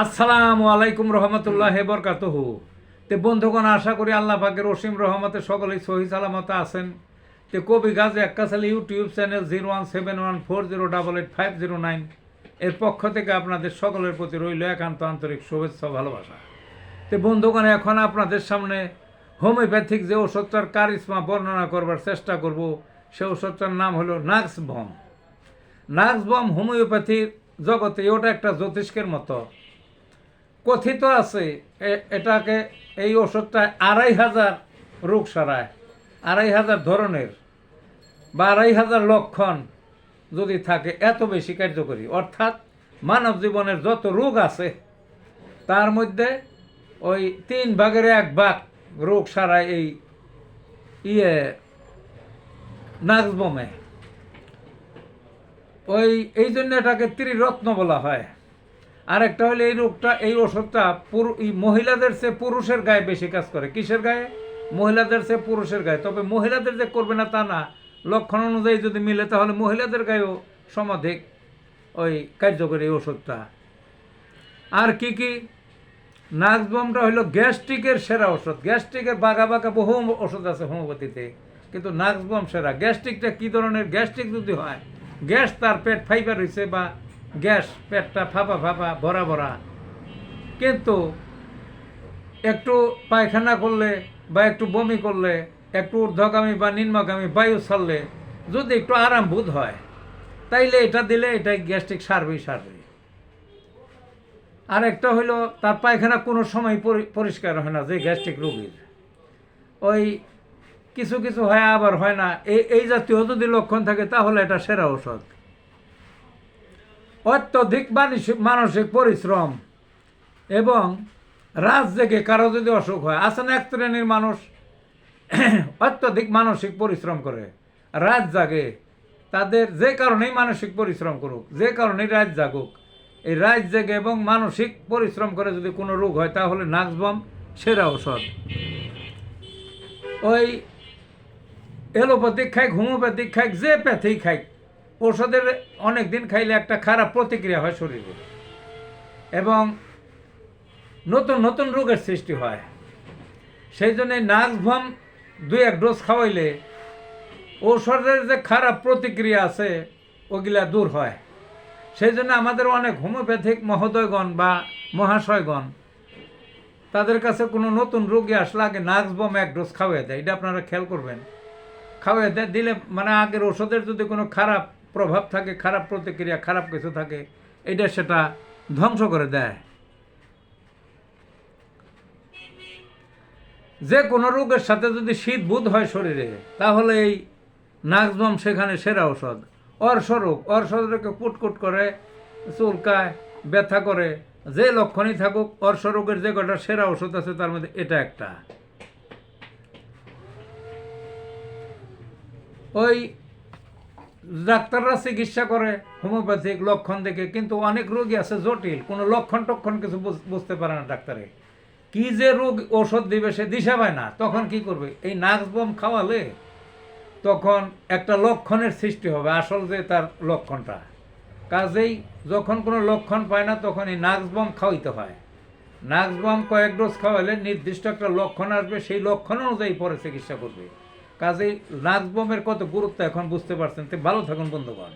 আসসালামু আলাইকুম রহমতুল্লাহ বরকাতহ। তে বন্ধুগণ, আশা করি আল্লাহ পাকের অসীম রহমতে সকলেই সহি সালামত আছেন। তে কবি Gazi একাশাল YouTube channel zero one seven one four zero double eight five zero nine এর পক্ষ থেকে আপনাদের সকলের প্রতি রইল একান্ত আন্তরিক শুভেচ্ছা ভালোবাসা। তে বন্ধুগণ, এখন আপনাদের সামনে হোমিওপ্যাথিক যে ওষুধটার কারিশ্মা বর্ণনা করবার চেষ্টা করব, সে ওষুধটার নাম হলো নাক্স বম। নাক্স বম হোমিওপ্যাথির জগতে, ওটা একটা জ্যোতিষ্কের মতো। কথিত আছে এটাকে এই ওষুধটা আড়াই হাজার রোগ সারায়, আড়াই হাজার ধরনের বা আড়াই হাজার লক্ষণ যদি থাকে, এত বেশি কার্যকরী। অর্থাৎ মানব জীবনের যত রোগ আছে, তার মধ্যে ওই তিন ভাগের এক ভাগ রোগ সারায় এই ইয়ে নাগবমে ওই, এই জন্য এটাকে ত্রিরত্ন বলা হয়। আরেকটা হলো এই রোগটা, এই ওষুধটা মহিলাদের চেয়ে পুরুষের গায়ে বেশি কাজ করে। কিসের গায়ে? মহিলাদের চেয়ে পুরুষের গায়ে। তবে মহিলাদের যে করবে না তা না। লক্ষণ অনুযায়ী যদি মিলে, তাহলে মহিলাদের গায়েও সমাধিক ওই কার্যকরী ওষুধটা। আর কি কি? নাগবমটা হলো গ্যাস্ট্রিকের সেরা ওষুধ। গ্যাস্ট্রিকের বাঘা বাঘা বহু ওষুধ আছে হোমিওপ্যাথিতে। কিন্তু নাগবম সেরা। গ্যাস্ট্রিকটা কি ধরনের? গ্যাস্ট্রিক যদি হয়, গ্যাস তার পেট ফাইবার হয়েছে বা গ্যাস পেটটা ফাঁপা ফাঁপা, ভরা ভরা। কিন্তু একটু পায়খানা করলে বা একটু বমি করলে, একটু ঊর্ধ্বগামী বা নিম্নগামী বায়ু ছাড়লে যদি একটু আরাম বোধ হয়, তাইলে এটা দিলে এটা গ্যাস্ট্রিক সারবেই সারবে। আর একটা হইল, তার পায়খানা কোনো সময় পরি- পরিষ্কার হয় না যে গ্যাস্ট্রিক রোগীর। ওই কিছু কিছু হয় আবার হয় না। এই এই জাতীয় যদি লক্ষণ থাকে, তাহলে এটা সেরা ঔষধ। অত্যধিক মানসিক মানসিক পরিশ্রম এবং রাত জেগে কারও যদি অসুখ হয় আছে না এক শ্রেণির মানুষ, অত্যধিক মানসিক পরিশ্রম করে। রাত জাগে, তাদের যে কারণেই মানসিক পরিশ্রম করুক, যে কারণেই রাত জাগুক, এই রাত জেগে এবং মানসিক পরিশ্রম করে যদি কোনো রোগ হয়, তাহলে নাক্সবম সেরা ঔষধ। ওই এলোপ্যাথিক খাইক, হোমিওপ্যাথিক খাইক, যে প্যাথিক খাই ওষুধের অনেক দিন খাইলে একটা খারাপ প্রতিক্রিয়া হয় শরীরে। এবং নতুন নতুন রোগের সৃষ্টি হয়। সেই জন্য নাক্সভম দুই এক ডোজ খাওয়াইলে ঔষধের যে খারাপ প্রতিক্রিয়া আছে, ওগুলা দূর হয়। সেই জন্য আমাদের অনেক হোমিওপ্যাথিক মহোদয়গণ বা মহাশয়গণ, তাদের কাছে কোনো নতুন রোগী আসলে আগে নাক্সবম এক ডোজ খাওয়াই দেয়। এটা আপনারা খেয়াল করবেন। খাওয়াই দেয়, দিলে মানে আগের ওষুধের যদি কোনো খারাপ প্রভাব থাকে, খারাপ প্রতিক্রিয়া, খারাপ কিছু থাকে, এটা সেটা ধ্বংস করে দেয়। যে কোনো রোগের সাথে যদি শীত বোধ হয় শরীরে, তাহলে এই নাগজম সেখানে সেরা ঔষধ। অর্শরোগ অর্শরোগকে কুটকুট করে, চুলকায়, ব্যথা করে, যে লক্ষণই থাকুক অর্শরোগের যে কটা সেরা ওষুধ আছে, তার মধ্যে এটা একটা। ওই ডাক্তাররা চিকিৎসা করে, হোমিওপ্যাথিক লক্ষণ দেখে, কিন্তু অনেক রোগী আছে জটিল, কোনো লক্ষণ টক্ষণ কিছু বুঝ- বুঝতে পারে না ডাক্তারে। কি যে রোগ ওষুধ দিবে সে দিশা পায় না, তখন কি করবে? এই নাক্সবম খাওয়ালে তখন একটা লক্ষণের সৃষ্টি হবে, আসল যে তার লক্ষণটা। কাজেই যখন কোনো লক্ষণ পায় না, তখন এই নাক্সবম খাওয়াইতে হয়। নাক্সবম কয়েক ডোজ খাওয়ালে নির্দিষ্ট একটা লক্ষণ আসবে, সেই লক্ষণ অনুযায়ী পরে চিকিৎসা করবে। কাজেই বোমের কত গুরুত্ব এখন বুঝতে পারছেন? তো ভালো থাকুন বন্ধুগণ।